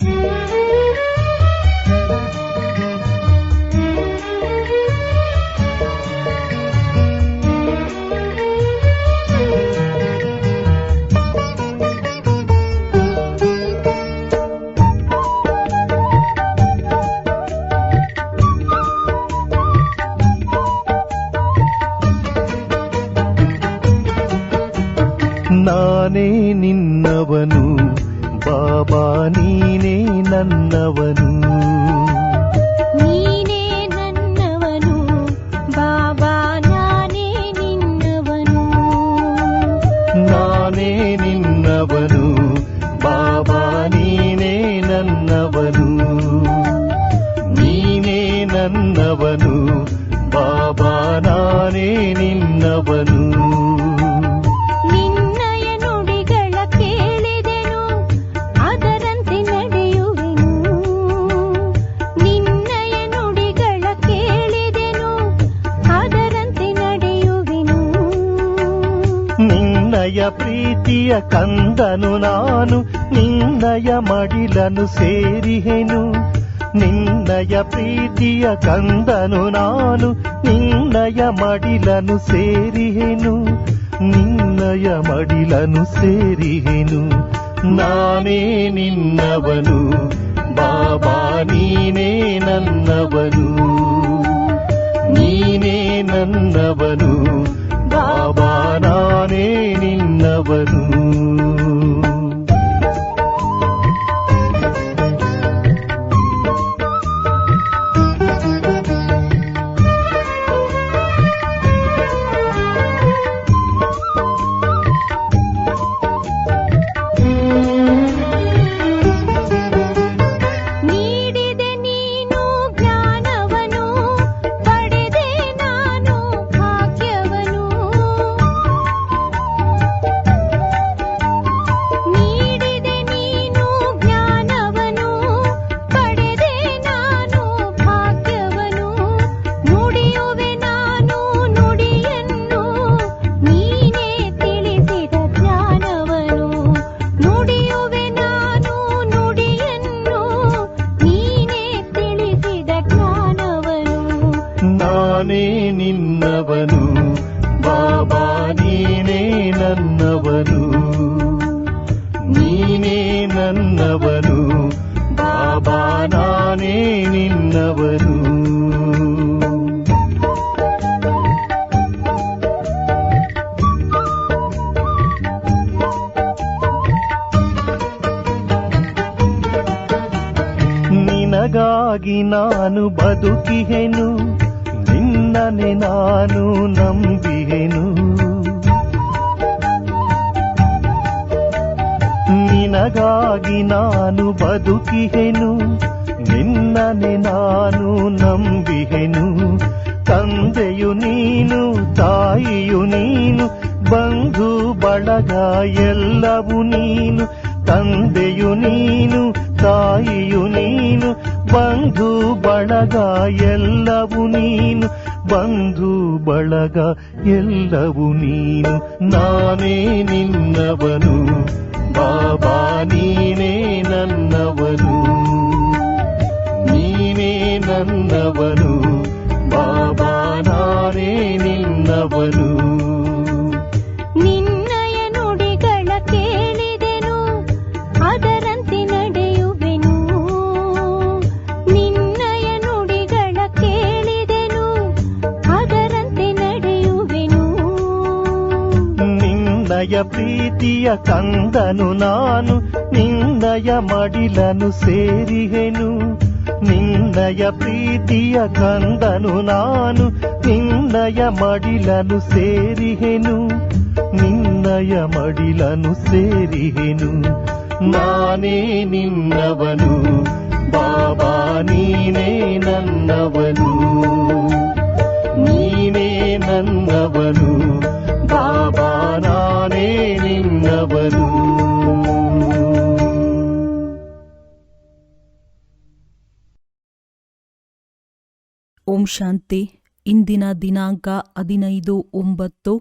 ನಾನೇ ಬಾಬಾ ನಾನೇ ನಿನ್ನವನು. ನಿನ್ನಯ ನುಡಿಗಳ ಕೇಳಿದೆನು ಅದರಂತೆ ನಡೆಯುವೆನು. ನಿನ್ನಯ ನುಡಿಗಳ ಕೇಳಿದೆನು ಅದರಂತೆ ನಡೆಯುವೆನು. ನಿನ್ನಯ ಪ್ರೀತಿಯ ಕಂದನು ನಾನು ನಿನ್ನಯ ಮಡಿಲನು ಸೇರಿಹೆನು. ನಿನ್ನಯ ಪ್ರೀತಿಯ ಕಂದನು ನಾನು, ನಿನ್ನಯ ಮಡಿಲನು ಸೇರಿಹೆನು, ನಿನ್ನಯ ಮಡಿಲನು ಸೇರಿಹೆನು. ನಾನೇ ನಿನ್ನವನು, ಬಾಬಾ ನೀನೇ ನನ್ನವನು. ನೀನೇ ನನ್ನವನು, ಬಾಬಾ ನಾನೇ ನಿನ್ನವನು. ನಾನೇ ನಿನ್ನವನು. ಬಾಬಾ ನೀನೇ ನನ್ನವನು. ನೀನೇ ನನ್ನವನು. ಬಾಬಾ ನಾನೇ ನಿನ್ನವನು. ನಿನಗಾಗಿ ನಾನು ಬದುಕಿಹೆನು. ನಿನ್ನನೆ ನಾನು ನಂಬಿಹೆನು ನಿನಗಾಗಿ ನಾನು ಬದುಕಿಹೆನು ನಿನ್ನನೆ ನಾನು ನಂಬಿಹೆನು ತಂದೆಯು ನೀನು, ತಾಯಿಯು ನೀನು, ಬಂಧು, ಬಳಗ ಎಲ್ಲವೂ ನೀನು. ತಂದೆಯು ನೀನು, ತಾಯಿಯು ನೀನು, ಬಂಧು, ಬಳಗ ಎಲ್ಲವೂ ನೀನು. ಬಂಧು ಬಳಗ ಎಲ್ಲವೂ ನೀನು ನಾನೇ ನಿನ್ನವನು. ಬಾಬಾ ನೀನೇ ನನ್ನವನು. ನೀನೇ ನನ್ನವನು. ಬಾಬಾ ನಾನೇ ನಿನ್ನವನು. ಪ್ರೀತಿಯ ಕಂದನು ನಾನು, ನಿನ್ನಯ ಮಡಿಲನು ಸೇರಿಹೆನು. ನಿನ್ನಯ ಪ್ರೀತಿಯ ಕಂದನು ನಾನು, ನಿನ್ನಯ ಮಡಿಲನು ಸೇರಿಹೆನು. ನಿನ್ನಯ ಮಡಿಲನು ಸೇರಿಹೆನು. ನಾನೇ ನಿನ್ನವನು, ಬಾಬಾ ನೀನೇ ನನ್ನವನು. ನೀನೇ ನನ್ನವನು, ಬಾಬಾ ನಾನೇ ನಿನ್ನವನು ಓಂ ಶಾಂತಿ. ಇಂದಿನ ದಿನಾಂಕ ಹದಿನೈದು ಒಂಬತ್ತು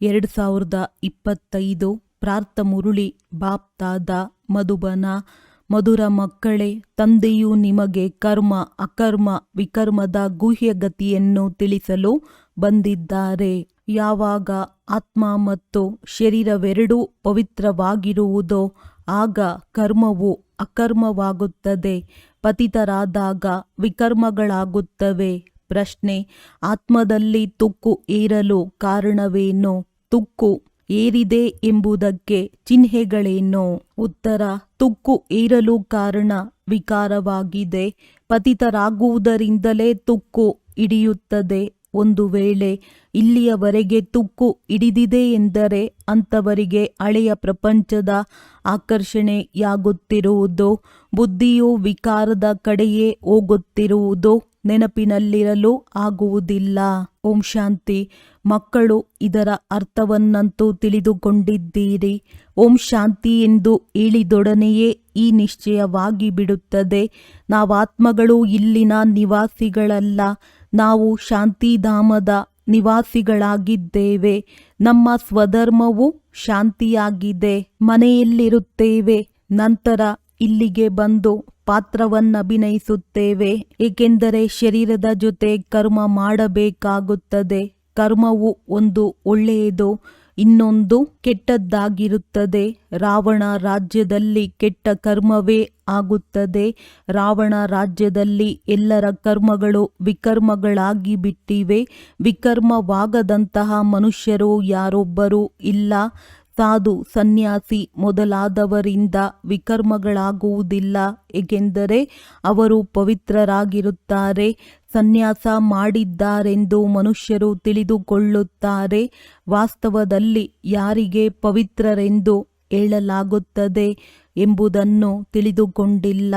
ಎರಡು ಸಾವಿರದ ಇಪ್ಪತ್ತೈದು. ಪ್ರಾರ್ಥ ಮುರುಳಿ ಬಾಪ್ತಾದ ಮಧುಬನ, ಮಧುರ ಮಕ್ಕಳೇ, ತಂದೆಯು ನಿಮಗೆ ಕರ್ಮ, ಅಕರ್ಮ, ವಿಕರ್ಮದ ಗುಹ್ಯಗತಿಯನ್ನು ತಿಳಿಸಲು ಬಂದಿದ್ದಾರೆ. ಯಾವಾಗ ಆತ್ಮ ಮತ್ತು ಶರೀರವೆರಡೂ ಪವಿತ್ರವಾಗಿರುವುದೋ ಆಗ ಕರ್ಮವು ಅಕರ್ಮವಾಗುತ್ತದೆ. ಪತಿತರಾದಾಗ ವಿಕರ್ಮಗಳಾಗುತ್ತವೆ. ಪ್ರಶ್ನೆ, ಆತ್ಮದಲ್ಲಿ ತುಕ್ಕು ಏರಲು ಕಾರಣವೇನು? ತುಕ್ಕು ಏರಿದೆ ಎಂಬುದಕ್ಕೆ ಚಿಹ್ನೆಗಳೇನು? ಉತ್ತರ, ತುಕ್ಕು ಏರಲು ಕಾರಣ ವಿಕಾರವಾಗಿದೆ. ಪತಿತರಾಗುವುದರಿಂದಲೇ ತುಕ್ಕು ಹಿಡಿಯುತ್ತದೆ. ಒಂದು ವೇಳೆ ಇಲ್ಲಿಯವರೆಗೆ ತುಕ್ಕು ಹಿಡಿದಿದೆ ಎಂದರೆ ಅಂಥವರಿಗೆ ಹಳೆಯ ಪ್ರಪಂಚದ ಆಕರ್ಷಣೆಯಾಗುತ್ತಿರುವುದು, ಬುದ್ಧಿಯು ವಿಕಾರದ ಕಡೆಯೇ ಹೋಗುತ್ತಿರುವುದು ನೆನಪಿನಲ್ಲಿರಲು ಆಗುವುದಿಲ್ಲ. ಓಂ ಶಾಂತಿ. ಮಕ್ಕಳು ಇದರ ಅರ್ಥವನ್ನಂತೂ ತಿಳಿದುಕೊಂಡಿದ್ದೀರಿ. ಓಂ ಶಾಂತಿ ಎಂದು ಹೇಳಿದೊಡನೆಯೇ ಈ ನಿಶ್ಚಯವಾಗಿ ಬಿಡುತ್ತದೆ. ನಾವಾತ್ಮಗಳು ಇಲ್ಲಿನ ನಿವಾಸಿಗಳಲ್ಲ. ನಾವು ಶಾಂತಿಧಾಮದ ನಿವಾಸಿಗಳಾಗಿದ್ದೇವೆ. ನಮ್ಮ ಸ್ವಧರ್ಮವು ಶಾಂತಿಯಾಗಿದೆ. ಮನೆಯಲ್ಲಿರುತ್ತೇವೆ. ನಂತರ ಇಲ್ಲಿಗೆ ಬಂದು ಪಾತ್ರವನ್ನಭಿನಯಿಸುತ್ತೇವೆ. ಏಕೆಂದರೆ ಶರೀರದ ಜೊತೆ ಕರ್ಮ ಮಾಡಬೇಕಾಗುತ್ತದೆ. ಕರ್ಮವು ಒಂದು ಒಳ್ಳೆಯದು, ಇನ್ನೊಂದು ಕೆಟ್ಟದ್ದಾಗಿರುತ್ತದೆ. ರಾವಣ ರಾಜ್ಯದಲ್ಲಿ ಕೆಟ್ಟ ಕರ್ಮವೇ ಆಗುತ್ತದೆ. ರಾವಣ ರಾಜ್ಯದಲ್ಲಿ ಎಲ್ಲರ ಕರ್ಮಗಳು ವಿಕರ್ಮಗಳಾಗಿ ಬಿಟ್ಟಿವೆ. ವಿಕರ್ಮವಾಗದಂತಹ ಮನುಷ್ಯರು ಯಾರೊಬ್ಬರೂ ಇಲ್ಲ. ಸಾಧು ಸನ್ಯಾಸಿ ಮೊದಲಾದವರಿಂದ ವಿಕರ್ಮಗಳಾಗುವುದಿಲ್ಲ. ಏಕೆಂದರೆ ಅವರು ಪವಿತ್ರರಾಗಿರುತ್ತಾರೆ. ಸನ್ಯಾಸ ಮಾಡಿದ್ದಾರೆಂದು ಮನುಷ್ಯರು ತಿಳಿದುಕೊಳ್ಳುತ್ತಾರೆ. ವಾಸ್ತವದಲ್ಲಿ ಯಾರಿಗೆ ಪವಿತ್ರರೆಂದು ಹೇಳಲಾಗುತ್ತದೆ ಎಂಬುದನ್ನು ತಿಳಿದುಕೊಂಡಿಲ್ಲ.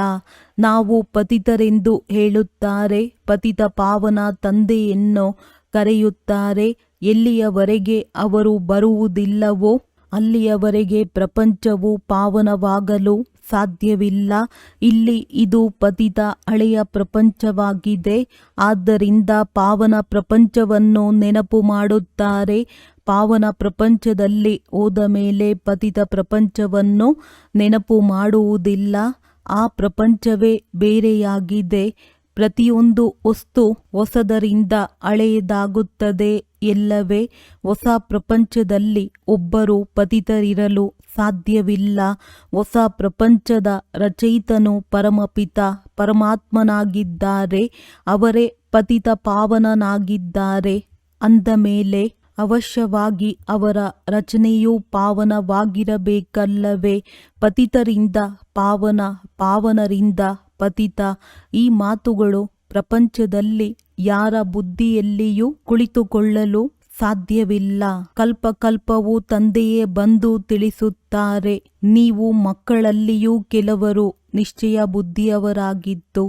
ನಾವು ಪತಿತರೆಂದು ಹೇಳುತ್ತಾರೆ, ಪತಿತ ಪಾವನ ತಂದೆಯನ್ನು ಕರೆಯುತ್ತಾರೆ. ಎಲ್ಲಿಯವರೆಗೆ ಅವರು ಬರುವುದಿಲ್ಲವೋ, ಅಲ್ಲಿಯವರೆಗೆ ಪ್ರಪಂಚವು ಪಾವನವಾಗಲು ಸಾಧ್ಯವಿಲ್ಲ. ಇಲ್ಲಿ ಇದು ಪತಿತ ಹಳೆಯ ಪ್ರಪಂಚವಾಗಿದೆ. ಆದ್ದರಿಂದ ಪಾವನ ಪ್ರಪಂಚವನ್ನು ನೆನಪು ಮಾಡುತ್ತಾರೆ. ಪಾವನ ಪ್ರಪಂಚದಲ್ಲಿ ಹೋದ ಮೇಲೆ ಪತಿತ ಪ್ರಪಂಚವನ್ನು ನೆನಪು ಮಾಡುವುದಿಲ್ಲ. ಆ ಪ್ರಪಂಚವೇ ಬೇರೆಯಾಗಿದೆ. ಪ್ರತಿಯೊಂದು ವಸ್ತು ಹೊಸದರಿಂದ ಹಳೆಯದಾಗುತ್ತದೆ. ಎಲ್ಲವೇ ಹೊಸ ಪ್ರಪಂಚದಲ್ಲಿ ಒಬ್ಬರು ಪತಿತರಿರಲು ಸಾಧ್ಯವಿಲ್ಲ. ಹೊಸ ಪ್ರಪಂಚದ ರಚಯಿತನು ಪರಮಪಿತ, ಪರಮಾತ್ಮನಾಗಿದ್ದಾರೆ. ಅವರೇ ಪತಿತ ಪಾವನನಾಗಿದ್ದಾರೆ. ಅಂದ ಮೇಲೆ ಅವಶ್ಯವಾಗಿ ಅವರ ರಚನೆಯೂ ಪಾವನವಾಗಿರಬೇಕಲ್ಲವೇ? ಪತಿತರಿಂದ ಪಾವನ, ಪಾವನರಿಂದ ಪತಿತ. ಈ ಮಾತುಗಳು ಪ್ರಪಂಚದಲ್ಲಿ ಯಾರ ಬುದ್ಧಿಯಲ್ಲಿಯೂ ಕುಳಿತುಕೊಳ್ಳಲು ಸಾಧ್ಯವಿಲ್ಲ. ಕಲ್ಪಕಲ್ಪವು ತಂದೆಯೇ ಬಂದು ತಿಳಿಸುತ್ತಾರೆ. ನೀವು ಮಕ್ಕಳಲ್ಲಿಯೂ ಕೆಲವರು ನಿಶ್ಚಯ ಬುದ್ಧಿಯವರಾಗಿದ್ದು,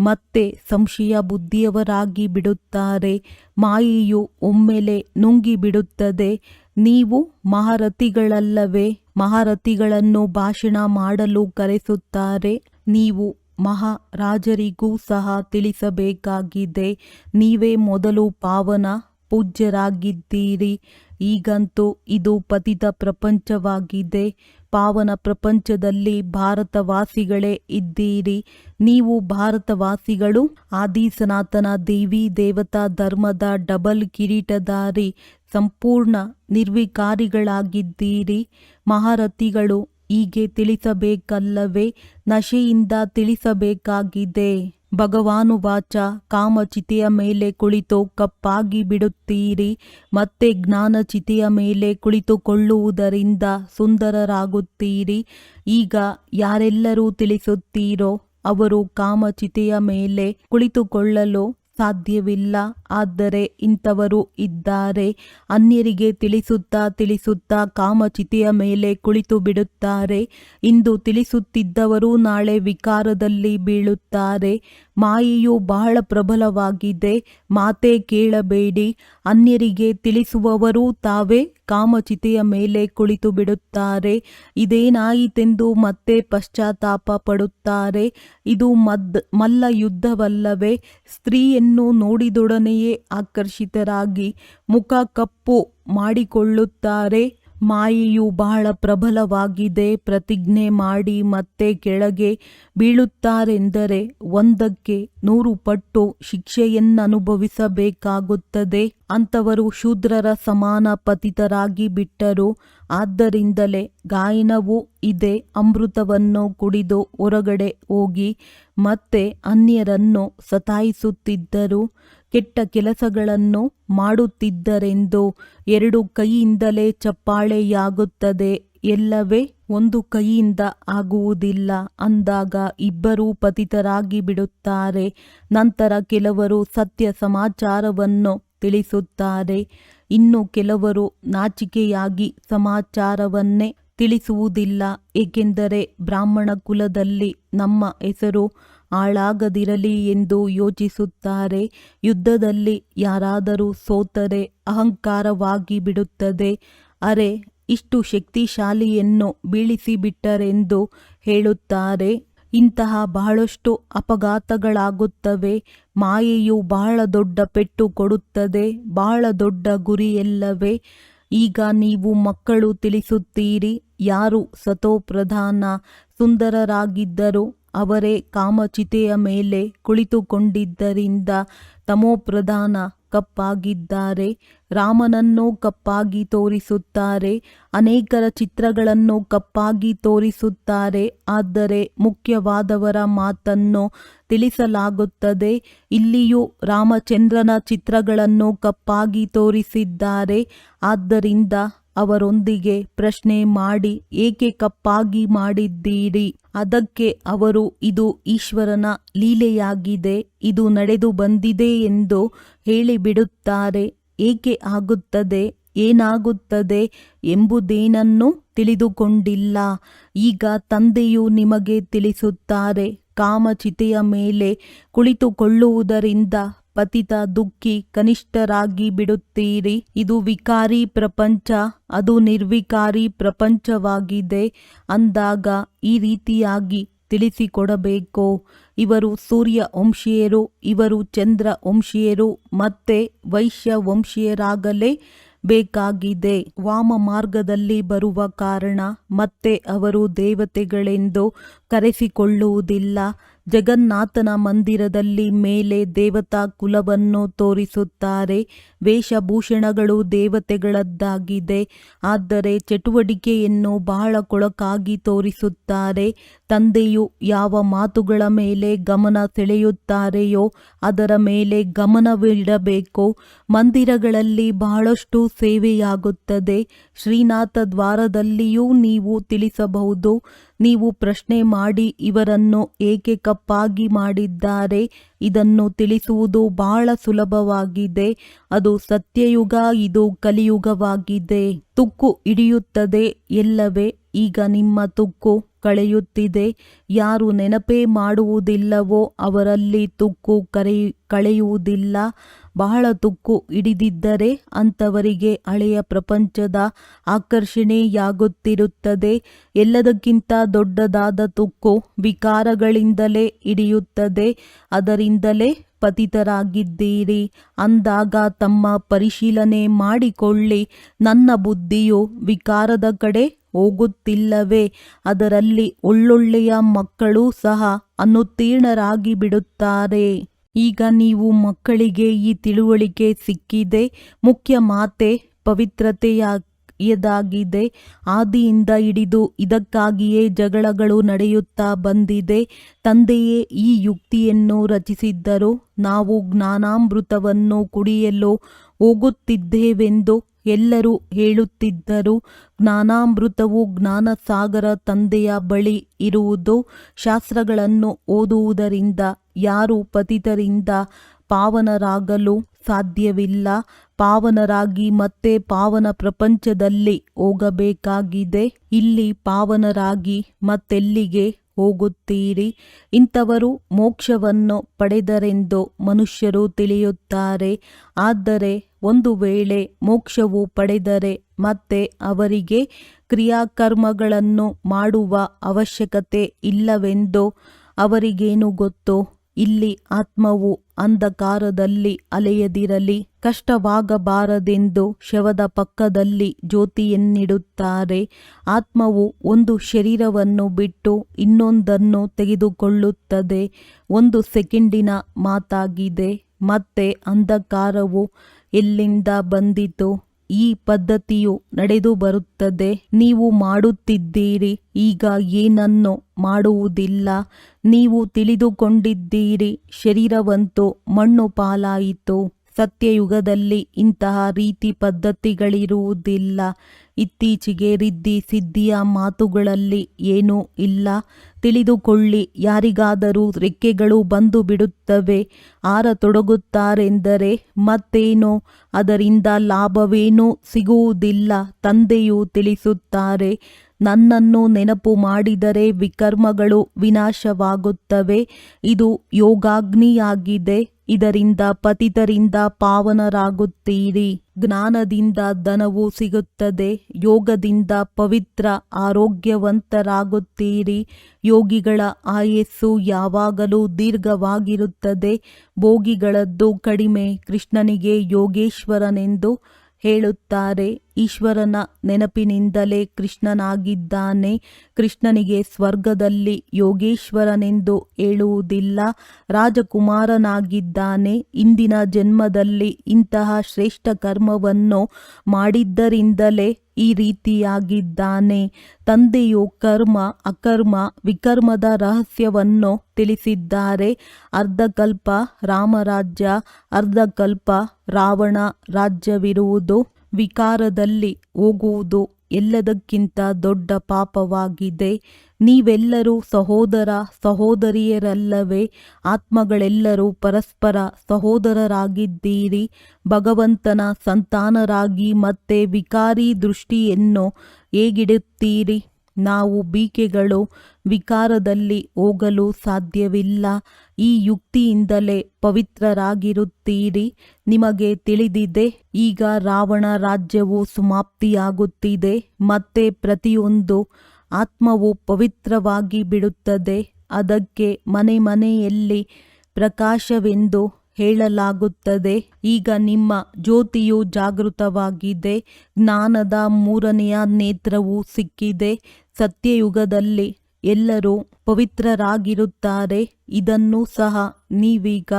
ಮತ್ತೆ ಸಂಶಯ ಬುದ್ಧಿಯವರಾಗಿ ಬಿಡುತ್ತಾರೆ. ಮಾಯೆಯು ಒಮ್ಮೆಲೆ ನುಂಗಿ ಬಿಡುತ್ತದೆ ನೀವು ಮಹಾರಥಿಗಳಲ್ಲವೇ ಮಹಾರಥಿಗಳನ್ನು ಭಾಷಣ ಮಾಡಲು ಕರೆಸುತ್ತಾರೆ. ನೀವು ಮಹಾರಾಜರಿಗೂ ಸಹ ತಿಳಿಸಬೇಕಾಗಿದೆ. ನೀವೇ ಮೊದಲು ಪಾವನ ಪೂಜ್ಯರಾಗಿದ್ದೀರಿ. ಈಗಂತೂ ಇದು ಪತಿತ ಪ್ರಪಂಚವಾಗಿದೆ. ಪಾವನ ಪ್ರಪಂಚದಲ್ಲಿ ಭಾರತವಾಸಿಗಳೇ ಇದ್ದೀರಿ. ನೀವು ಭಾರತವಾಸಿಗಳು? ಆದಿ ಸನಾತನ ದೇವಿ ದೇವತಾ ಧರ್ಮದ ಡಬಲ್ ಕಿರೀಟಧಾರಿ, ಸಂಪೂರ್ಣ ನಿರ್ವಿಕಾರಿಗಳಾಗಿದ್ದೀರಿ. ಮಹಾರಥಿಗಳು ಹೀಗೆ ತಿಳಿಸಬೇಕಲ್ಲವೇ? ನಶೆಯಿಂದ ತಿಳಿಸಬೇಕಾಗಿದೆ. ಭಗವಾನುವಾಚ ಕಾಮಚಿತೆಯ ಮೇಲೆ ಕುಳಿತು ಕಪ್ಪಾಗಿ ಬಿಡುತ್ತೀರಿ. ಮತ್ತೆ ಜ್ಞಾನಚಿತೆಯ ಮೇಲೆ ಕುಳಿತುಕೊಳ್ಳುವುದರಿಂದ ಸುಂದರರಾಗುತ್ತೀರಿ. ಈಗ ಯಾರೆಲ್ಲರೂ ತಿಳಿಸುತ್ತೀರೋ, ಅವರು ಕಾಮಚಿತೆಯ ಮೇಲೆ ಕುಳಿತುಕೊಳ್ಳಲು ಸಾಧ್ಯವಿಲ್ಲ. ಆದರೆ ಇಂಥವರು ಇದ್ದಾರೆ. ಅನ್ಯರಿಗೆ ತಿಳಿಸುತ್ತಾ ತಿಳಿಸುತ್ತಾ ಕಾಮಚಿತಿಯ ಮೇಲೆ ಕುಳಿತು ಬಿಡುತ್ತಾರೆ. ಇಂದು ತಿಳಿಸುತ್ತಿದ್ದವರು ನಾಳೆ ವಿಕಾರದಲ್ಲಿ ಬೀಳುತ್ತಾರೆ. ಮಾಯೆಯು ಬಹಳ ಪ್ರಬಲವಾಗಿದೆ. ಮಾತೇ ಕೇಳಬೇಡಿ. ಅನ್ಯರಿಗೆ ತಿಳಿಸುವವರು ತಾವೇ ಕಾಮಚಿತೆಯ ಮೇಲೆ ಕುಳಿತು ಬಿಡುತ್ತಾರೆ. ಇದೇನಾಯಿತೆಂದು ಮತ್ತೆ ಪಶ್ಚಾತ್ತಾಪ ಪಡುತ್ತಾರೆ. ಇದು ಮದ್ ಮಲ್ಲ ಯುದ್ಧವಲ್ಲವೇ. ಸ್ತ್ರೀಯನ್ನು ನೋಡಿದೊಡನೆಯೇ ಆಕರ್ಷಿತರಾಗಿ ಮುಖ ಕಪ್ಪು ಮಾಡಿಕೊಳ್ಳುತ್ತಾರೆ. ಮಾಯೆಯು ಬಹಳ ಪ್ರಬಲವಾಗಿದೆ. ಪ್ರತಿಜ್ಞೆ ಮಾಡಿ ಮತ್ತೆ ಕೆಳಗೆ ಬೀಳುತ್ತಾರೆಂದರೆ ಒಂದಕ್ಕೆ ನೂರು ಪಟ್ಟು ಶಿಕ್ಷೆಯನ್ನನುಭವಿಸಬೇಕಾಗುತ್ತದೆ. ಅಂಥವರು ಶೂದ್ರರ ಸಮಾನ ಪತಿತರಾಗಿ ಬಿಟ್ಟರು. ಆದ್ದರಿಂದಲೇ ಗಾಯನವೂ ಇದೆ. ಅಮೃತವನ್ನು ಕುಡಿದು ಹೊರಗಡೆ ಹೋಗಿ ಮತ್ತೆ ಅನ್ಯರನ್ನು ಸತಾಯಿಸುತ್ತಿದ್ದರು. ಕೆಟ್ಟ ಕೆಲಸಗಳನ್ನು ಮಾಡುತ್ತಿದ್ದರೆಂದು ಎರಡು ಕೈಯಿಂದಲೇ ಚಪ್ಪಾಳೆಯಾಗುತ್ತದೆ. ಎಲ್ಲವೇ ಒಂದು ಕೈಯಿಂದ ಆಗುವುದಿಲ್ಲ. ಅಂದಾಗ ಇಬ್ಬರೂ ಪತಿತರಾಗಿ ಬಿಡುತ್ತಾರೆ. ನಂತರ ಕೆಲವರು ಸತ್ಯ ಸಮಾಚಾರವನ್ನು ತಿಳಿಸುತ್ತಾರೆ. ಇನ್ನು ಕೆಲವರು ನಾಚಿಕೆಯಾಗಿ ಸಮಾಚಾರವನ್ನೇ ತಿಳಿಸುವುದಿಲ್ಲ. ಏಕೆಂದರೆ ಬ್ರಾಹ್ಮಣ ಕುಲದಲ್ಲಿ ನಮ್ಮ ಹೆಸರು ಹಾಳಾಗದಿರಲಿ ಎಂದು ಯೋಚಿಸುತ್ತಾರೆ. ಯುದ್ಧದಲ್ಲಿ ಯಾರಾದರೂ ಸೋತರೆ ಅಹಂಕಾರವಾಗಿ ಬಿಡುತ್ತದೆ. ಅರೆ, ಇಷ್ಟು ಶಕ್ತಿಶಾಲಿಯನ್ನು ಬೀಳಿಸಿಬಿಟ್ಟರೆಂದು ಹೇಳುತ್ತಾರೆ. ಇಂತಹ ಬಹಳಷ್ಟು ಅಪಘಾತಗಳಾಗುತ್ತವೆ. ಮಾಯೆಯು ಬಹಳ ದೊಡ್ಡ ಪೆಟ್ಟು ಕೊಡುತ್ತದೆ. ಬಹಳ ದೊಡ್ಡ ಗುರಿಯಲ್ಲವೇ. ಈಗ ನೀವು ಮಕ್ಕಳು ತಿಳಿಸುತ್ತೀರಿ. ಯಾರು ಸತೋಪ್ರಧಾನ ಸುಂದರರಾಗಿದ್ದರು ಅವರೇ ಕಾಮಚಿತೆಯ ಮೇಲೆ ಕುಳಿತುಕೊಂಡಿದ್ದರಿಂದ ತಮೋಪ್ರಧಾನ ಕಪ್ಪಾಗಿದ್ದಾರೆ, ರಾಮನನ್ನು ಕಪ್ಪಾಗಿ ತೋರಿಸುತ್ತಾರೆ, ಅನೇಕರ ಚಿತ್ರಗಳನ್ನು ಕಪ್ಪಾಗಿ ತೋರಿಸುತ್ತಾರೆ, ಆದರೆ ಮುಖ್ಯವಾದವರ ಮಾತನ್ನು ತಿಳಿಸಲಾಗುತ್ತದೆ. ಇಲ್ಲಿಯೂ ರಾಮಚಂದ್ರನ ಚಿತ್ರಗಳನ್ನು ಕಪ್ಪಾಗಿ ತೋರಿಸಿದ್ದಾರೆ, ಆದ್ದರಿಂದ ಅವರೊಂದಿಗೆ ಪ್ರಶ್ನೆ ಮಾಡಿ, ಏಕೆ ಕಪ್ಪಾಗಿ ಮಾಡಿದ್ದೀರಿ? ಅದಕ್ಕೆ ಅವರು, ಇದು ಈಶ್ವರನ ಲೀಲೆಯಾಗಿದೆ, ಇದು ನಡೆದು ಬಂದಿದೆ ಎಂದು ಹೇಳಿಬಿಡುತ್ತಾರೆ. ಏಕೆ ಆಗುತ್ತದೆ? ಏನಾಗುತ್ತದೆ ಎಂಬುದೇನನ್ನೂ ತಿಳಿದುಕೊಂಡಿಲ್ಲ. ಈಗ ತಂದೆಯು ನಿಮಗೆ ತಿಳಿಸುತ್ತಾರೆ, ಕಾಮಚಿತೆಯ ಮೇಲೆ ಕುಳಿತುಕೊಳ್ಳುವುದರಿಂದ ಪತಿತ ದುಃಖಿ ಕನಿಷ್ಠರಾಗಿ ಬಿಡುತ್ತೀರಿ. ಇದು ವಿಕಾರಿ ಪ್ರಪಂಚ, ಅದು ನಿರ್ವಿಕಾರಿ ಪ್ರಪಂಚವಾಗಿದೆ. ಅಂದಾಗ ಈ ರೀತಿಯಾಗಿ ತಿಳಿಸಿಕೊಡಬೇಕು. ಇವರು ಸೂರ್ಯ ವಂಶೀಯರು, ಇವರು ಚಂದ್ರ ವಂಶೀಯರು, ಮತ್ತೆ ವೈಶ್ಯ ವಂಶೀಯರಾಗಲೇ ಬೇಕಾಗಿದೆ. ವಾಮ ಮಾರ್ಗದಲ್ಲಿ ಬರುವ ಕಾರಣ ಮತ್ತೆ ಅವರು ದೇವತೆಗಳೆಂದು ಕರೆಸಿಕೊಳ್ಳುವುದಿಲ್ಲ. ಜಗನ್ನಾಥನ ಮಂದಿರದಲ್ಲಿ ಮೇಲೆ ದೇವತಾ ಕುಲವನ್ನು ತೋರಿಸುತ್ತಾರೆ. ವೇಷಭೂಷಣಗಳು ದೇವತೆಗಳದ್ದಾಗಿದೆ. ಆದರೆ ಚಟುವಟಿಕೆಯನ್ನು ಬಹಳ ಕೊಳಕಾಗಿ ತೋರಿಸುತ್ತಾರೆ. ತಂದೆಯು ಯಾವ ಮಾತುಗಳ ಮೇಲೆ ಗಮನ ಸೆಳೆಯುತ್ತಾರೆಯೋ ಅದರ ಮೇಲೆ ಗಮನವಿಡಬೇಕು. ಮಂದಿರಗಳಲ್ಲಿ ಬಹಳಷ್ಟು ಸೇವೆಯಾಗುತ್ತದೆ. ಶ್ರೀನಾಥ ದ್ವಾರದಲ್ಲಿಯೂ ನೀವು ತಿಳಿಸಬಹುದು. ನೀವು ಪ್ರಶ್ನೆ ಮಾಡಿ ಇವರನ್ನು ಏಕೆ ಕಪ್ಪಾಗಿ ಮಾಡಿದ್ದಾರೆ? ಇದನ್ನು ತಿಳಿಸುವುದು ಬಹಳ ಸುಲಭವಾಗಿದೆ. ಅದು ಸತ್ಯಯುಗ, ಇದು ಕಲಿಯುಗವಾಗಿದೆ. ತುಕ್ಕು ಹಿಡಿಯುತ್ತದೆ ಎಲ್ಲವೇ? ಈಗ ನಿಮ್ಮ ತುಕ್ಕು ಕಳೆಯುತ್ತಿದೆ. ಯಾರು ನೆನಪೇ ಮಾಡುವುದಿಲ್ಲವೋ ಅವರಲ್ಲಿ ತುಕ್ಕು ಕರೆಯು ಕಳೆಯುವುದಿಲ್ಲ. ಬಹಳ ತುಕ್ಕು ಹಿಡಿದಿದ್ದರೆ ಅಂಥವರಿಗೆ ಹಳೆಯ ಪ್ರಪಂಚದ ಆಕರ್ಷಣೆಯಾಗುತ್ತಿರುತ್ತದೆ. ಎಲ್ಲದಕ್ಕಿಂತ ದೊಡ್ಡದಾದ ತುಕ್ಕು ವಿಕಾರಗಳಿಂದಲೇ ಹಿಡಿಯುತ್ತದೆ. ಅದರಿಂದಲೇ ಪತಿತರಾಗಿದ್ದೀರಿ. ಅಂದಾಗ ತಮ್ಮ ಪರಿಶೀಲನೆ ಮಾಡಿಕೊಳ್ಳಿ. ನನ್ನ ಬುದ್ಧಿಯು ವಿಕಾರದ ಕಡೆ ಹೋಗುತ್ತಿಲ್ಲವೇ. ಅದರಲ್ಲಿ ಒಳ್ಳೊಳ್ಳೆಯ ಮಕ್ಕಳು ಸಹ ಅನುತ್ತೀರ್ಣರಾಗಿ ಬಿಡುತ್ತಾರೆ ಈಗ ನೀವು ಮಕ್ಕಳಿಗೆ ಈ ತಿಳುವಳಿಕೆ ಸಿಕ್ಕಿದೆ. ಮುಖ್ಯ ಮಾತೆ ಪವಿತ್ರತೆಯದಾಗಿದೆ ಆದಿಯಿಂದ ಹಿಡಿದು ಇದಕ್ಕಾಗಿಯೇ ಜಗಳಗಳು ನಡೆಯುತ್ತಾ ಬಂದಿದೆ. ತಂದೆಯೇ ಈ ಯುಕ್ತಿಯನ್ನು ರಚಿಸಿದ್ದರು. ನಾವು ಜ್ಞಾನಾಮೃತವನ್ನು ಕುಡಿಯಲು ಹೋಗುತ್ತಿದ್ದೇವೆಂದು ಎಲ್ಲರೂ ಹೇಳುತ್ತಿದ್ದರು. ಜ್ಞಾನಾಮೃತವು ಜ್ಞಾನಸಾಗರ ತಂದೆಯ ಬಳಿ ಇರುವುದು. ಶಾಸ್ತ್ರಗಳನ್ನು ಓದುವುದರಿಂದ ಯಾರು ಪತಿತರಿಂದ ಪಾವನರಾಗಲು ಸಾಧ್ಯವಿಲ್ಲ. ಪಾವನರಾಗಿ ಮತ್ತೆ ಪಾವನ ಪ್ರಪಂಚದಲ್ಲಿ ಹೋಗಬೇಕಾಗಿದೆ. ಇಲ್ಲಿ ಪಾವನರಾಗಿ ಮತ್ತೆಲ್ಲಿಗೆ ಹೋಗುತ್ತೀರಿ? ಇಂಥವರು ಮೋಕ್ಷವನ್ನು ಪಡೆದರೆಂದು ಮನುಷ್ಯರು ತಿಳಿಯುತ್ತಾರೆ. ಆದರೆ ಒಂದು ವೇಳೆ ಮೋಕ್ಷವು ಪಡೆದರೆ ಮತ್ತೆ ಅವರಿಗೆ ಕ್ರಿಯಾಕರ್ಮಗಳನ್ನು ಮಾಡುವ ಅವಶ್ಯಕತೆ ಇಲ್ಲವೆಂದು ಅವರಿಗೇನು ಗೊತ್ತು? ಇಲ್ಲಿ ಆತ್ಮವು ಅಂಧಕಾರದಲ್ಲಿ ಅಲೆಯದಿರಲಿ, ಕಷ್ಟವಾಗಬಾರದೆಂದು ಶವದ ಪಕ್ಕದಲ್ಲಿ ಜ್ಯೋತಿಯನ್ನಿಡುತ್ತಾರೆ ಆತ್ಮವು ಒಂದು ಶರೀರವನ್ನು ಬಿಟ್ಟು ಇನ್ನೊಂದನ್ನು ತೆಗೆದುಕೊಳ್ಳುತ್ತದೆ. ಒಂದು ಸೆಕೆಂಡಿನ ಮಾತಾಗಿದೆ. ಮತ್ತೆ ಅಂಧಕಾರವು ಎಲ್ಲಿಂದ ಬಂದಿತು? ಈ ಪದ್ಧತಿಯು ನಡೆದು ಬರುತ್ತದೆ. ನೀವು ಮಾಡುತ್ತಿದ್ದೀರಿ, ಈಗ ಏನನ್ನು ಮಾಡುವುದಿಲ್ಲ. ನೀವು ತಿಳಿದುಕೊಂಡಿದ್ದೀರಿ, ಶರೀರವಂತೂ ಮಣ್ಣು ಪಾಲಾಯಿತು. ಸತ್ಯಯುಗದಲ್ಲಿ ಇಂತಹ ರೀತಿ ಪದ್ಧತಿಗಳಿರುವುದಿಲ್ಲ. ಇತ್ತೀಚೆಗೆ ರಿದ್ದಿ ಸಿದ್ಧಿಯ ಮಾತುಗಳಲ್ಲಿ ಏನೂ ಇಲ್ಲ. ತಿಳಿದುಕೊಳ್ಳಿ, ಯಾರಿಗಾದರೂ ರೆಕ್ಕೆಗಳು ಬಂದು ಬಿಡುತ್ತವೆ, ಆರತೊಡಗುತ್ತಾರೆಂದರೆ ಮತ್ತೇನೋ? ಅದರಿಂದ ಲಾಭವೇನೂ ಸಿಗುವುದಿಲ್ಲ, ತಂದೆಯು ತಿಳಿಸುತ್ತಾರೆ. ನನ್ನನ್ನು ನೆನಪು ಮಾಡಿದರೆ ವಿಕರ್ಮಗಳು ವಿನಾಶವಾಗುತ್ತವೆ. ಇದು ಯೋಗಾಗ್ನಿಯಾಗಿದೆ. ಇದರಿಂದ ಪತಿತರಿಂದ ಪಾವನರಾಗುತ್ತೀರಿ. ಜ್ಞಾನದಿಂದ ಧನವು ಸಿಗುತ್ತದೆ. ಯೋಗದಿಂದ ಪವಿತ್ರ ಆರೋಗ್ಯವಂತರಾಗುತ್ತೀರಿ. ಯೋಗಿಗಳ ಆಯಸ್ಸು ಯಾವಾಗಲೂ ದೀರ್ಘವಾಗಿರುತ್ತದೆ. ಭೋಗಿಗಳದ್ದು ಕಡಿಮೆ. ಕೃಷ್ಣನಿಗೆ ಯೋಗೇಶ್ವರನೆಂದು ಹೇಳುತ್ತಾರೆ. ಈಶ್ವರನ ನೆನಪಿನಿಂದಲೇ ಕೃಷ್ಣನಾಗಿದ್ದಾನೆ. ಕೃಷ್ಣನಿಗೆ ಸ್ವರ್ಗದಲ್ಲಿ ಯೋಗೇಶ್ವರನೆಂದು ಹೇಳುವುದಿಲ್ಲ. ರಾಜಕುಮಾರನಾಗಿದ್ದಾನೆ. ಇಂದಿನ ಜನ್ಮದಲ್ಲಿ ಇಂತಹ ಶ್ರೇಷ್ಠ ಕರ್ಮವನ್ನು ಮಾಡಿದ್ದರಿಂದಲೇ ಈ ರೀತಿಯಾಗಿದ್ದಾನೆ. ತಂದೆಯು ಕರ್ಮ, ಅಕರ್ಮ, ವಿಕರ್ಮದ ರಹಸ್ಯವನ್ನು ತಿಳಿಸಿದ್ದಾರೆ. ಅರ್ಧಕಲ್ಪ ರಾಮರಾಜ್ಯ, ಅರ್ಧಕಲ್ಪ ರಾವಣ ರಾಜ್ಯವಿರುವುದು. ವಿಕಾರದಲ್ಲಿ ಹೋಗುವುದು ಎಲ್ಲದಕ್ಕಿಂತ ದೊಡ್ಡ ಪಾಪವಾಗಿದೆ. ನೀವೆಲ್ಲರೂ ಸಹೋದರ ಸಹೋದರಿಯರಲ್ಲವೇ, ಆತ್ಮಗಳೆಲ್ಲರೂ ಪರಸ್ಪರ ಸಹೋದರರಾಗಿದ್ದೀರಿ. ಭಗವಂತನ ಸಂತಾನರಾಗಿ ಮತ್ತೆ ವಿಕಾರಿ ದೃಷ್ಟಿಯನ್ನು ಹೇಗಿಡುತ್ತೀರಿ? ನಾವು ಬೀಕೆಗಳು ವಿಕಾರದಲ್ಲಿ ಹೋಗಲು ಸಾಧ್ಯವಿಲ್ಲ. ಈ ಯುಕ್ತಿಯಿಂದಲೇ ಪವಿತ್ರರಾಗಿರುತ್ತೀರಿ. ನಿಮಗೆ ತಿಳಿದಿದೆ, ಈಗ ರಾವಣ ರಾಜ್ಯವು ಸಮಾಪ್ತಿಯಾಗುತ್ತಿದೆ. ಮತ್ತೆ ಪ್ರತಿಯೊಂದು ಆತ್ಮವು ಪವಿತ್ರವಾಗಿ ಬಿಡುತ್ತದೆ. ಅದಕ್ಕೆ ಮನೆ ಮನೆಯಲ್ಲಿ ಪ್ರಕಾಶವೆಂದು ಹೇಳಲಾಗುತ್ತದೆ. ಈಗ ನಿಮ್ಮ ಜ್ಯೋತಿಯು ಜಾಗೃತವಾಗಿದೆ. ಜ್ಞಾನದ ಮೂರನೆಯ ನೇತ್ರವು ಸಿಕ್ಕಿದೆ. ಸತ್ಯಯುಗದಲ್ಲಿ ಎಲ್ಲರೂ ಪವಿತ್ರರಾಗಿರುತ್ತಾರೆ. ಇದನ್ನು ಸಹ ನೀವೀಗ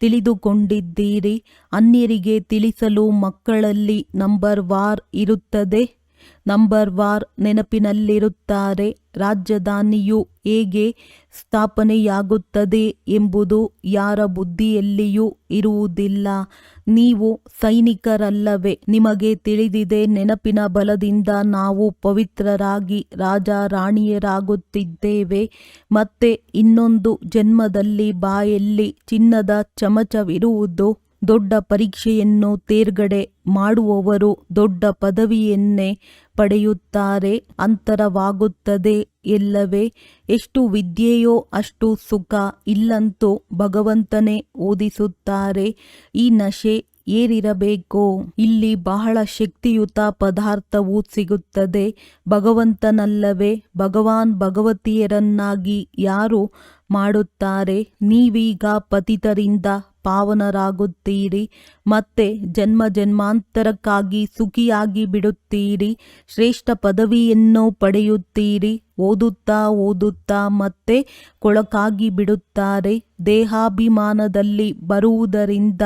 ತಿಳಿದುಕೊಂಡಿದ್ದೀರಿ. ಅನ್ಯರಿಗೆ ತಿಳಿಸಲು ಮಕ್ಕಳಲ್ಲಿ ನಂಬರ್ ವಾರ್ ಇರುತ್ತದೆ. ನಂಬರ್ ವಾರ್ ನೆನಪಿನಲ್ಲಿರುತ್ತಾರೆ, ರಾಜಧಾನಿಯು ಹೇಗೆ ಸ್ಥಾಪನೆಯಾಗುತ್ತದೆ ಎಂಬುದು ಯಾರ ಬುದ್ಧಿಯಲ್ಲಿಯೂ ಇರುವುದಿಲ್ಲ. ನೀವು ಸೈನಿಕರಲ್ಲವೇ? ನಿಮಗೆ ತಿಳಿದಿದೆ, ನೆನಪಿನ ಬಲದಿಂದ ನಾವು ಪವಿತ್ರರಾಗಿ ರಾಜ ರಾಣಿಯರಾಗುತ್ತಿದ್ದೇವೆ ಮತ್ತೆ ಇನ್ನೊಂದು ಜನ್ಮದಲ್ಲಿ ಬಾಯಲ್ಲಿ ಚಿನ್ನದ ಚಮಚವಿರುವುದು ದೊಡ್ಡ ಪರೀಕ್ಷೆಯನ್ನು ತೇರ್ಗಡೆ ಮಾಡುವವರು ದೊಡ್ಡ ಪದವಿಯನ್ನೇ ಪಡೆಯುತ್ತಾರೆ. ಅಂತರವಾಗುತ್ತದೆ ಎಲ್ಲವೇ. ಎಷ್ಟು ವಿದ್ಯೆಯೋ ಅಷ್ಟು ಸುಖ ಇಲ್ಲಂತೂ ಭಗವಂತನೇ ಓದಿಸುತ್ತಾರೆ. ಈ ನಶೆ ಏರಿರಬೇಕು? ಇಲ್ಲಿ ಬಹಳ ಶಕ್ತಿಯುತ ಪದಾರ್ಥವು ಸಿಗುತ್ತದೆ. ಭಗವಂತನಲ್ಲವೇ. ಭಗವಾನ್ ಭಗವತಿಯರನ್ನಾಗಿ ಯಾರು ಮಾಡುತ್ತಾರೆ? ನೀವೀಗ ಪತಿತರಿಂದ ಪಾವನರಾಗುತ್ತೀರಿ. ಮತ್ತೆ ಜನ್ಮ ಜನ್ಮಾಂತರಕ್ಕಾಗಿ ಸುಖಿಯಾಗಿ ಬಿಡುತ್ತೀರಿ. ಶ್ರೇಷ್ಠ ಪದವಿಯನ್ನು ಪಡೆಯುತ್ತೀರಿ. ಓದುತ್ತಾ ಓದುತ್ತಾ ಮತ್ತೆ ಕೊಳಕಾಗಿ ಬಿಡುತ್ತಾರೆ. ದೇಹಾಭಿಮಾನದಲ್ಲಿ ಬರುವುದರಿಂದ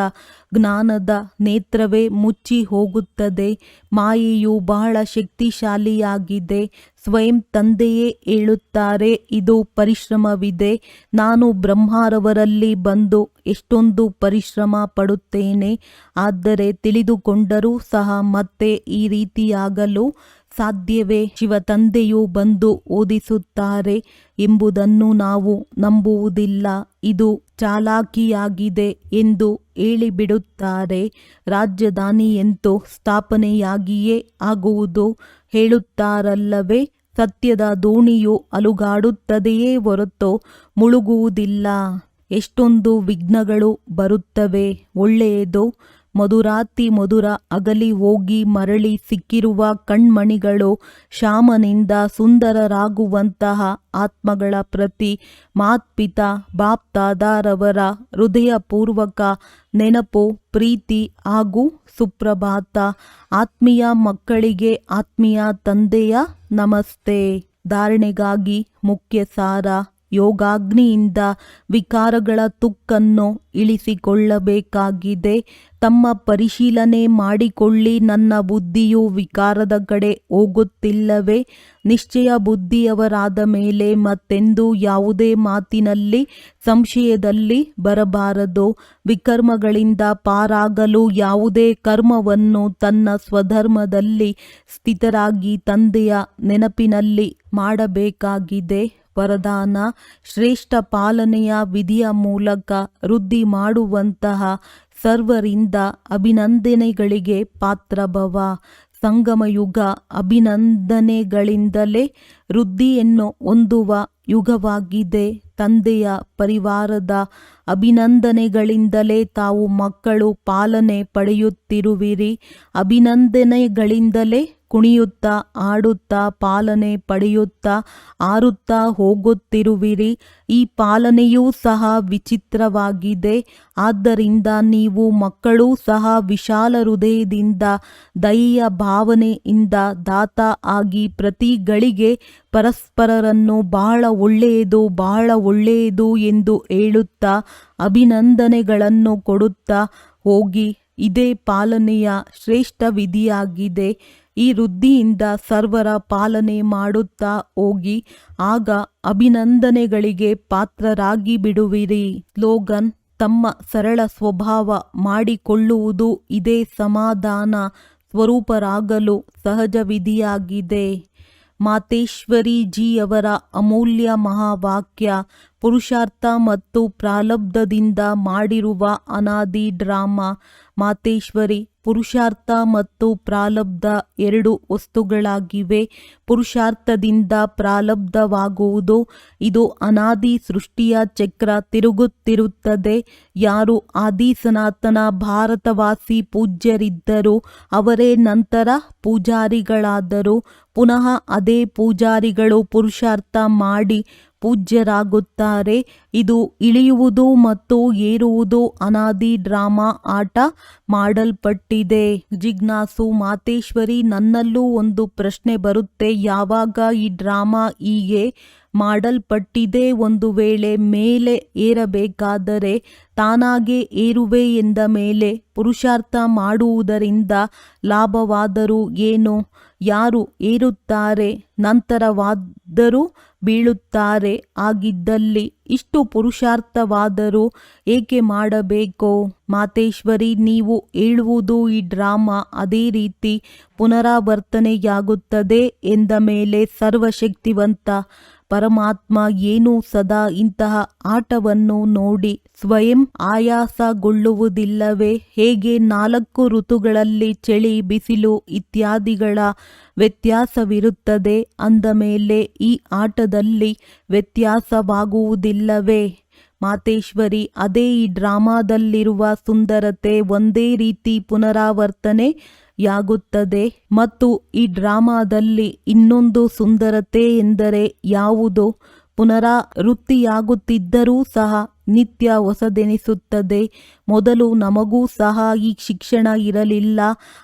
ಜ್ಞಾನದ ನೇತ್ರವೇ ಮುಚ್ಚಿ ಹೋಗುತ್ತದೆ. ಮಾಯೆಯು ಬಹಳ ಶಕ್ತಿಶಾಲಿಯಾಗಿದೆ. ಸ್ವಯಂ ತಂದೆಯೇ ಹೇಳುತ್ತಾರೆ, ಇದು ಪರಿಶ್ರಮವಿದೆ. ನಾನು ಬ್ರಹ್ಮಾರವರಲ್ಲಿ ಬಂದು ಎಷ್ಟೊಂದು ಪರಿಶ್ರಮ ಪಡುತ್ತೇನೆ. ಆದರೆ ತಿಳಿದುಕೊಂಡರೂ ಸಹ ಮತ್ತೆ ಈ ರೀತಿಯಾಗಲು ಸಾಧ್ಯವೇ? ಶಿವ ತಂದೆಯು ಬಂದು ಓದಿಸುತ್ತಾರೆ ಎಂಬುದನ್ನು ನಾವು ನಂಬುವುದಿಲ್ಲ. ಇದು ಚಾಲಾಕಿಯಾಗಿದೆ ಎಂದು ಹೇಳಿಬಿಡುತ್ತಾರೆ. ರಾಜಧಾನಿಯಂತೂ ಸ್ಥಾಪನೆಯಾಗಿಯೇ ಆಗುವುದು ಹೇಳುತ್ತಾರಲ್ಲವೇ? ಸತ್ಯದ ದೋಣಿಯು ಅಲುಗಾಡುತ್ತದೆಯೇ ಹೊರತು ಮುಳುಗುವುದಿಲ್ಲ. ಎಷ್ಟೊಂದು ವಿಘ್ನಗಳು ಬರುತ್ತವೆ, ಒಳ್ಳೆಯದು ಮಧುರಾತಿ ಮಧುರ ಅಗಲಿ ಹೋಗಿ ಮರಳಿ ಸಿಕ್ಕಿರುವ ಕಣ್ಮಣಿಗಳು ಶ್ಯಾಮನಿಂದ ಸುಂದರರಾಗುವಂತಹ ಆತ್ಮಗಳ ಪ್ರತಿ ಮಾತ್ಪಿತ ಬಾಪ್ತಾದಾರವರ ಹೃದಯಪೂರ್ವಕ ನೆನಪು, ಪ್ರೀತಿ ಹಾಗೂ ಸುಪ್ರಭಾತ. ಆತ್ಮೀಯ ಮಕ್ಕಳಿಗೆ ಆತ್ಮೀಯ ತಂದೆಯ ನಮಸ್ತೆ. ಧಾರಣೆಗಾಗಿ ಮುಖ್ಯ ಸಾರ ಯೋಗಾಗ್ನಿಯಿಂದ ವಿಕಾರಗಳ ತುಕ್ಕನ್ನು ಇಳಿಸಿಕೊಳ್ಳಬೇಕಾಗಿದೆ. ತಮ್ಮ ಪರಿಶೀಲನೆ ಮಾಡಿಕೊಳ್ಳಿ. ನನ್ನ ಬುದ್ಧಿಯು ವಿಕಾರದ ಕಡೆ ಹೋಗುತ್ತಿಲ್ಲವೇ? ನಿಶ್ಚಯ ಬುದ್ಧಿಯವರಾದ ಮೇಲೆ ಮತ್ತೆಂದು ಯಾವುದೇ ಮಾತಿನಲ್ಲಿ ಸಂಶಯದಲ್ಲಿ ಬರಬಾರದು. ವಿಕರ್ಮಗಳಿಂದ ಪಾರಾಗಲು ಯಾವುದೇ ಕರ್ಮವನ್ನು ತನ್ನ ಸ್ವಧರ್ಮದಲ್ಲಿ ಸ್ಥಿತರಾಗಿ ತಂದೆಯ ನೆನಪಿನಲ್ಲಿ ಮಾಡಬೇಕಾಗಿದೆ. ವರದಾನ, ಶ್ರೇಷ್ಠ ಪಾಲನೆಯ ವಿಧಿಯ ಮೂಲಕ ವೃದ್ಧಿ ಮಾಡುವಂತಹ ಸರ್ವರಿಂದ ಅಭಿನಂದನೆಗಳಿಗೆ ಪಾತ್ರಭವ. ಸಂಗಮಯುಗ ಅಭಿನಂದನೆಗಳಿಂದಲೇ ವೃದ್ಧಿಯನ್ನು ಹೊಂದುವ ಯುಗವಾಗಿದೆ. ತಂದೆಯ ಪರಿವಾರದ ಅಭಿನಂದನೆಗಳಿಂದಲೇ ತಾವು ಮಕ್ಕಳು ಪಾಲನೆ ಪಡೆಯುತ್ತಿರುವಿರಿ. ಅಭಿನಂದನೆಗಳಿಂದಲೇ ಕುಣಿಯುತ್ತಾ, ಆಡುತ್ತಾ, ಪಾಲನೆ ಪಡೆಯುತ್ತಾ, ಆರುತ್ತಾ ಹೋಗುತ್ತಿರುವಿರಿ. ಈ ಪಾಲನೆಯೂ ಸಹ ವಿಚಿತ್ರವಾಗಿದೆ. ಆದ್ದರಿಂದ ನೀವು ಮಕ್ಕಳೂ ಸಹ ವಿಶಾಲ ಹೃದಯದಿಂದ, ದಯೆಯ ಭಾವನೆಯಿಂದ ದಾತ ಆಗಿ ಪ್ರತಿ ಗಳಿಗೆ ಪರಸ್ಪರರನ್ನು ಬಹಳ ಒಳ್ಳೆಯದು ಬಹಳ ಒಳ್ಳೆಯದು ಎಂದು ಹೇಳುತ್ತಾ, ಅಭಿನಂದನೆಗಳನ್ನು ಕೊಡುತ್ತಾ ಹೋಗಿ. ಇದೇ ಪಾಲನೆಯ ಶ್ರೇಷ್ಠ ವಿಧಿಯಾಗಿದೆ. ಈ ವೃದ್ಧಿಯಿಂದ ಸರ್ವರ ಪಾಲನೆ ಮಾಡುತ್ತಾ ಹೋಗಿ, ಆಗ ಅಭಿನಂದನೆಗಳಿಗೆ ಪಾತ್ರರಾಗಿ ಬಿಡುವಿರಿ. ಸ್ಲೋಗನ್ ತಮ್ಮ ಸರಳ ಸ್ವಭಾವ ಮಾಡಿಕೊಳ್ಳುವುದು ಇದೇ ಸಮಾಧಾನ ಸ್ವರೂಪರಾಗಲು ಸಹಜ ವಿಧಿಯಾಗಿದೆ ಮಾತೇಶ್ವರಿಜಿಯವರ ಅಮೂಲ್ಯ ಮಹಾವಾಕ್ಯ, ಪುರುಷಾರ್ಥ ಮತ್ತು ಪ್ರಾಲಬ್ಧದಿಂದ ಮಾಡಿರುವ ಅನಾದಿ ಡ್ರಾಮಾ. ಮಾತೇಶ್ವರಿ ಪುರುಷಾರ್ಥ ಮತ್ತು ಪ್ರಾಲಬ್ಧ ಎರಡು ವಸ್ತುಗಳಾಗಿವೆ. ಪುರುಷಾರ್ಥದಿಂದ ಪ್ರಾಲಬ್ಧವಾಗುವುದು, ಇದು ಅನಾದಿ ಸೃಷ್ಟಿಯ ಚಕ್ರ ತಿರುಗುತ್ತಿರುತ್ತದೆ. ಯಾರು ಆದಿ ಸನಾತನ ಭಾರತವಾಸಿ ಪೂಜ್ಯರಿದ್ದರು, ಅವರೇ ನಂತರ ಪೂಜಾರಿಗಳಾದರು. ಪುನಃ ಅದೇ ಪೂಜಾರಿಗಳು ಪುರುಷಾರ್ಥ ಮಾಡಿ ಪೂಜ್ಯರಾಗುತ್ತಾರೆ. ಇದು ಇಳಿಯುವುದು ಮತ್ತು ಏರುವುದು ಅನಾದಿ ಡ್ರಾಮಾ ಆಟ ಮಾಡಲ್ಪಟ್ಟಿದೆ. ಜಿಜ್ಞಾಸು, ಮಾತೇಶ್ವರಿ, ನನ್ನಲ್ಲೂ ಒಂದು ಪ್ರಶ್ನೆ ಬರುತ್ತೆ. ಯಾವಾಗ ಈ ಡ್ರಾಮಾ ಹೀಗೆ ಮಾಡಲ್ಪಟ್ಟಿದೆ ಒಂದು ವೇಳೆ ಮೇಲೆ ಏರಬೇಕಾದರೆ ತಾನಾಗೆ ಏರುವೆ ಎಂದ ಮೇಲೆ ಪುರುಷಾರ್ಥ ಮಾಡುವುದರಿಂದ ಲಾಭವಾದರೂ ಏನು, ಯಾರು ಏರುತ್ತಾರೆ, ನಂತರವಾದರೂ ಬೀಳುತ್ತಾರೆ ಆಗಿದ್ದಲ್ಲಿ ಇಷ್ಟು ಪುರುಷಾರ್ಥವಾದರೂ ಏಕೆ ಮಾಡಬೇಕು? ಮಾತೇಶ್ವರಿ, ನೀವು ಹೇಳುವುದು ಈ ಡ್ರಾಮಾ ಅದೇ ರೀತಿ ಪುನರಾವರ್ತನೆಯಾಗುತ್ತದೆ ಎಂದ ಮೇಲೆ ಸರ್ವಶಕ್ತಿವಂತ ಪರಮಾತ್ಮ ಏನು ಸದಾ ಇಂತಹ ಆಟವನ್ನು ನೋಡಿ ಸ್ವಯಂ ಆಯಾಸಗೊಳ್ಳುವುದಿಲ್ಲವೇ? ಹೇಗೆ ನಾಲ್ಕು ಋತುಗಳಲ್ಲಿ ಚಳಿ, ಬಿಸಿಲು ಇತ್ಯಾದಿಗಳ ವ್ಯತ್ಯಾಸವಿರುತ್ತದೆ? ಅಂದ ಮೇಲೆ ಈ ಆಟದಲ್ಲಿ ವ್ಯತ್ಯಾಸವಾಗುವುದಿಲ್ಲವೇ? ಮಾತೇಶ್ವರಿ, ಅದೇ ಈ ಡ್ರಾಮಾದಲ್ಲಿರುವ ಸುಂದರತೆ ಒಂದೇ ರೀತಿ ಪುನರಾವರ್ತನೆಯಾಗುತ್ತದೆ ಮತ್ತು ಈ ಡ್ರಾಮಾದಲ್ಲಿ ಇನ್ನೊಂದು ಸುಂದರತೆ ಎಂದರೆ ಯಾವುದು? ಪುನರಾವೃತ್ತಿಯಾಗುತ್ತಿದ್ದರೂ ಸಹ ನಿತ್ಯ ಹೊಸದೆನಿಸುತ್ತದೆ. ಮೊದಲು ನಮಗೂ ಸಹ ಈ ಶಿಕ್ಷಣ ಇರಲಿಲ್ಲ.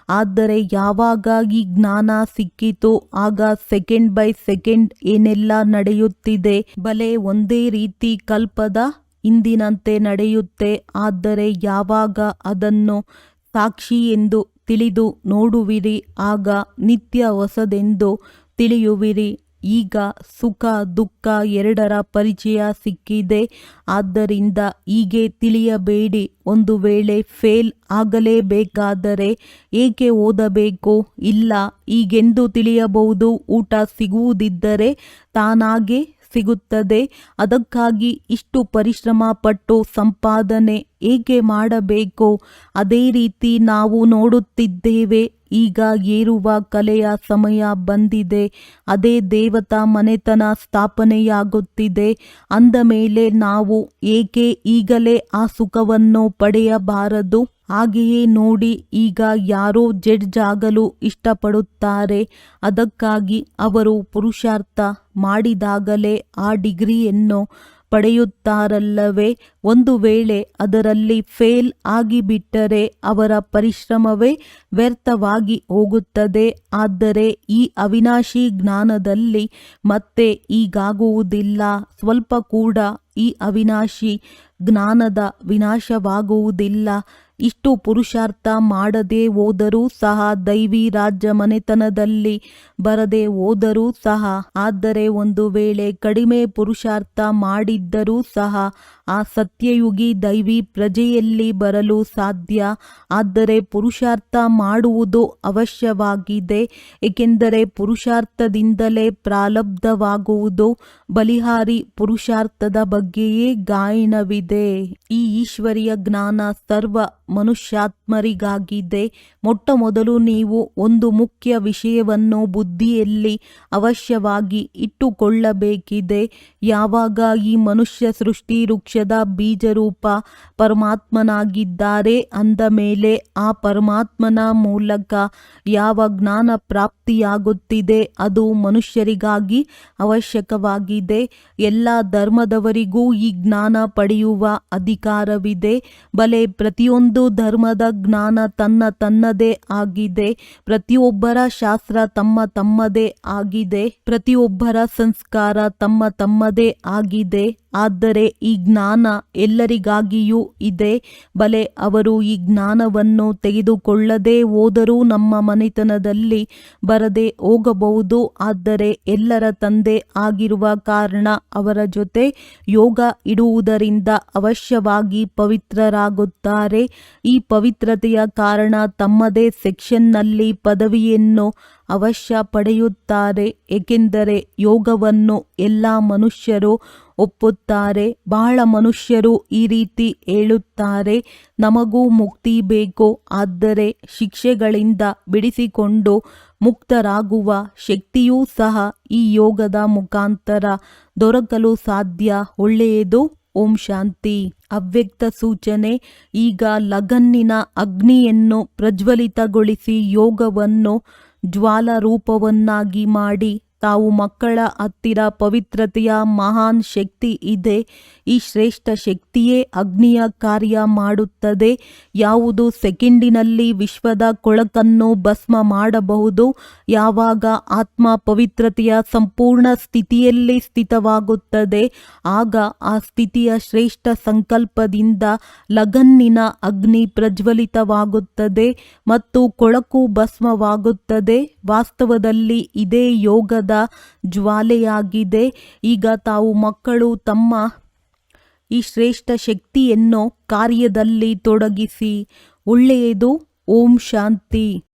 ಆದರೆ ಯಾವಾಗ ಈ ಜ್ಞಾನ ಸಿಕ್ಕಿತು? ಆಗ ಸೆಕೆಂಡ್ ಬೈ ಸೆಕೆಂಡ್ ಏನೆಲ್ಲ ನಡೆಯುತ್ತಿದೆ? ಬಲೆ ಒಂದೇ ರೀತಿ ಕಲ್ಪದ ಇಂದಿನಂತೆ ನಡೆಯುತ್ತೆ. ಆದರೆ ಯಾವಾಗ ಅದನ್ನು ಸಾಕ್ಷಿ ಎಂದು ತಿಳಿದು ನೋಡುವಿರಿ, ಆಗ ನಿತ್ಯ ಹೊಸದೆಂದು ತಿಳಿಯುವಿರಿ. ಈಗ ಸುಖ, ದುಃಖ ಎರಡರ ಪರಿಚಯ ಸಿಕ್ಕಿದೆ. ಆದ್ದರಿಂದ ಹೀಗೆ ತಿಳಿಯಬೇಡಿ. ಒಂದು ವೇಳೆ ಫೇಲ್ ಆಗಲೇಬೇಕಾದರೆ ಏಕೆ ಓದಬೇಕು? ಇಲ್ಲ ಈಗೆಂದು ತಿಳಿಯಬಹುದು. ಊಟ ಸಿಗುವುದಿದ್ದರೆ ತಾನಾಗೆ ಸಿಗುತ್ತದೆ. ಅದಕ್ಕಾಗಿ ಇಷ್ಟು ಪರಿಶ್ರಮ ಪಟ್ಟು ಸಂಪಾದನೆ ಏಕೆ ಮಾಡಬೇಕು? ಅದೇ ರೀತಿ ನಾವು ನೋಡುತ್ತಿದ್ದೇವೆ, ಈಗ ಏರುವ ಕಲೆಯ ಸಮಯ ಬಂದಿದೆ. ಅದೇ ದೇವತಾ ಮನೆತನ ಸ್ಥಾಪನೆಯಾಗುತ್ತಿದೆ. ಅಂದ ಮೇಲೆ ನಾವು ಏಕೆ ಈಗಲೇ ಆ ಸುಖವನ್ನು ಪಡೆಯಬಾರದು? ಹಾಗೆಯೇ ನೋಡಿ ಈಗ ಯಾರೋ ಜಡ್ಜ್ ಆಗಲು ಇಷ್ಟಪಡುತ್ತಾರೆ. ಅದಕ್ಕಾಗಿ ಅವರು ಪುರುಷಾರ್ಥ ಮಾಡಿದಾಗಲೇ ಆ ಡಿಗ್ರಿಯನ್ನು ಪಡೆಯುತ್ತಾರಲ್ಲವೇ ಒಂದು ವೇಳೆ ಅದರಲ್ಲಿ ಫೇಲ್ ಆಗಿಬಿಟ್ಟರೆ ಅವರ ಪರಿಶ್ರಮವೇ ವ್ಯರ್ಥವಾಗಿ ಹೋಗುತ್ತದೆ. ಆದರೆ ಈ ಅವಿನಾಶಿ ಜ್ಞಾನದಲ್ಲಿ ಮತ್ತೆ ಈಗಾಗುವುದಿಲ್ಲ ಸ್ವಲ್ಪ ಕೂಡ ಈ ಅವಿನಾಶಿ ಜ್ಞಾನದ ವಿನಾಶವಾಗುವುದಿಲ್ಲ. ಇಷ್ಟು ಪುರುಷಾರ್ಥ ಮಾಡದೇ ಹೋದರೂ ಸಹ ದೈವಿ ರಾಜ್ಯ ಮನೆತನದಲ್ಲಿ ಬರದೆ ಹೋದರೂ ಸಹ, ಆದರೆ ಒಂದು ವೇಳೆ ಕಡಿಮೆ ಪುರುಷಾರ್ಥ ಮಾಡಿದ್ದರೂ ಸಹ ಆ ಸತ್ಯಯುಗಿ ದೈವಿ ಪ್ರಜೆಯಲ್ಲಿ ಬರಲು ಸಾಧ್ಯ. ಆದರೆ ಪುರುಷಾರ್ಥ ಮಾಡುವುದು ಅವಶ್ಯವಾಗಿದೆ. ಏಕೆಂದರೆ ಪುರುಷಾರ್ಥದಿಂದಲೇ ಪ್ರಾಲಬ್ಧವಾಗುವುದು. ಬಲಿಹಾರಿ ಪುರುಷಾರ್ಥದ ಬಗ್ಗೆಯೇ ಗಾಯನವಿದೆ. ಈ ಈಶ್ವರಿಯ ಜ್ಞಾನ ಸರ್ವ ಮನುಷ್ಯಾತ್ಮರಿಗಾಗಿದೆ ಮೊಟ್ಟ ಮೊದಲು ನೀವು ಒಂದು ಮುಖ್ಯ ವಿಷಯವನ್ನು ಬುದ್ಧಿಯಲ್ಲಿ ಅವಶ್ಯವಾಗಿ ಇಟ್ಟುಕೊಳ್ಳಬೇಕಿದೆ. ಯಾವಾಗ ಈ ಮನುಷ್ಯ ಸೃಷ್ಟಿ ವೃಕ್ಷದ ಬೀಜರೂಪ ಪರಮಾತ್ಮನಾಗಿದ್ದಾರೆ ಅಂದ ಮೇಲೆ ಆ ಪರಮಾತ್ಮನ ಮೂಲಕ ಯಾವ ಜ್ಞಾನ ಪ್ರಾಪ್ತಿಯಾಗುತ್ತಿದೆ ಅದು ಮನುಷ್ಯರಿಗಾಗಿ ಅವಶ್ಯಕವಾಗಿದೆ. ಎಲ್ಲ ಧರ್ಮದವರಿಗೂ ಈ ಜ್ಞಾನ ಪಡೆಯುವ ಅಧಿಕಾರವಿದೆ. ಬಲೆ ಪ್ರತಿಯೊಂದು ಧರ್ಮದ ಜ್ಞಾನ ತನ್ನ ತನ್ನದೇ ಆಗಿದೆ. ಪ್ರತಿಯೊಬ್ಬರ ಶಾಸ್ತ್ರ ತಮ್ಮ ತಮ್ಮದೇ ಆಗಿದೆ. ಪ್ರತಿಯೊಬ್ಬರ ಸಂಸ್ಕಾರ ತಮ್ಮ ತಮ್ಮದೇ ಆಗಿದೆ. ಆದರೆ ಈ ಜ್ಞಾನ ಎಲ್ಲರಿಗಾಗಿಯೂ ಇದೆ. ಬಲೆ, ಅವರು ಈ ಜ್ಞಾನವನ್ನು ತೆಗೆದುಕೊಳ್ಳದೆ ಹೋದರೂ ನಮ್ಮ ಮನೆತನದಲ್ಲಿ ಬರದೆ ಹೋಗಬಹುದು. ಆದರೆ ಎಲ್ಲರ ತಂದೆ ಆಗಿರುವ ಕಾರಣ ಅವರ ಜೊತೆ ಯೋಗ ಇಡುವುದರಿಂದ ಅವಶ್ಯವಾಗಿ ಪವಿತ್ರರಾಗುತ್ತಾರೆ. ಈ ಪವಿತ್ರತೆಯ ಕಾರಣ ತಮ್ಮದೇ ಸೆಕ್ಷನ್ನಲ್ಲಿ ಪದವಿಯನ್ನು ಅವಶ್ಯ ಪಡೆಯುತ್ತಾರೆ. ಏಕೆಂದರೆ ಯೋಗವನ್ನು ಎಲ್ಲ ಮನುಷ್ಯರು ಒಪ್ಪುತ್ತಾರೆ. ಬಹಳ ಮನುಷ್ಯರು ಈ ರೀತಿ ಹೇಳುತ್ತಾರೆ, ನಮಗೂ ಮುಕ್ತಿ ಬೇಕು. ಆದರೆ ಶಿಕ್ಷೆಗಳಿಂದ ಬಿಡಿಸಿಕೊಂಡು ಮುಕ್ತರಾಗುವ ಶಕ್ತಿಯೂ ಸಹ ಈ ಯೋಗದ ಮುಖಾಂತರ ದೊರಕಲು ಸಾಧ್ಯ. ಒಳ್ಳೆಯದು. ಓಂ ಶಾಂತಿ. ಅವ್ಯಕ್ತ ಸೂಚನೆ, ಈಗ ಲಗನ್ನಿನ ಅಗ್ನಿಯನ್ನು ಪ್ರಜ್ವಲಿತಗೊಳಿಸಿ ಯೋಗವನ್ನು ಜ್ವಾಲ ರೂಪವನ್ನಾಗಿ ಮಾಡಿ ತಾವು ಮಕ್ಕಳ ಹತ್ತಿರ ಪವಿತ್ರತೆಯ ಮಹಾನ್ ಶಕ್ತಿ ಇದೆ. ಈ ಶ್ರೇಷ್ಠ ಶಕ್ತಿಯೇ ಅಗ್ನಿಯ ಕಾರ್ಯ ಮಾಡುತ್ತದೆ. ಯಾವುದು ಸೆಕೆಂಡಿನಲ್ಲಿ ವಿಶ್ವದ ಕೊಳಕನ್ನು ಭಸ್ಮ ಮಾಡಬಹುದು. ಯಾವಾಗ ಆತ್ಮ ಪವಿತ್ರತೆಯ ಸಂಪೂರ್ಣ ಸ್ಥಿತಿಯಲ್ಲಿ ಸ್ಥಿತವಾಗುತ್ತದೆ, ಆಗ ಆ ಸ್ಥಿತಿಯ ಶ್ರೇಷ್ಠ ಸಂಕಲ್ಪದಿಂದ ಲಗನ್ನಿನ ಅಗ್ನಿ ಪ್ರಜ್ವಲಿತವಾಗುತ್ತದೆ ಮತ್ತು ಕೊಳಕು ಭಸ್ಮವಾಗುತ್ತದೆ. ವಾಸ್ತವದಲ್ಲಿ ಇದೇ ಯೋಗದ ಜ್ವಾಲೆಯಾಗಿದೆ. ಈಗ ತಾವು ಮಕ್ಕಳು ತಮ್ಮ ಈ ಶ್ರೇಷ್ಠ ಶಕ್ತಿಯನ್ನು ಕಾರ್ಯದಲ್ಲಿ ತೊಡಗಿಸಿ ಒಳ್ಳೆಯದು ಓಂ ಶಾಂತಿ.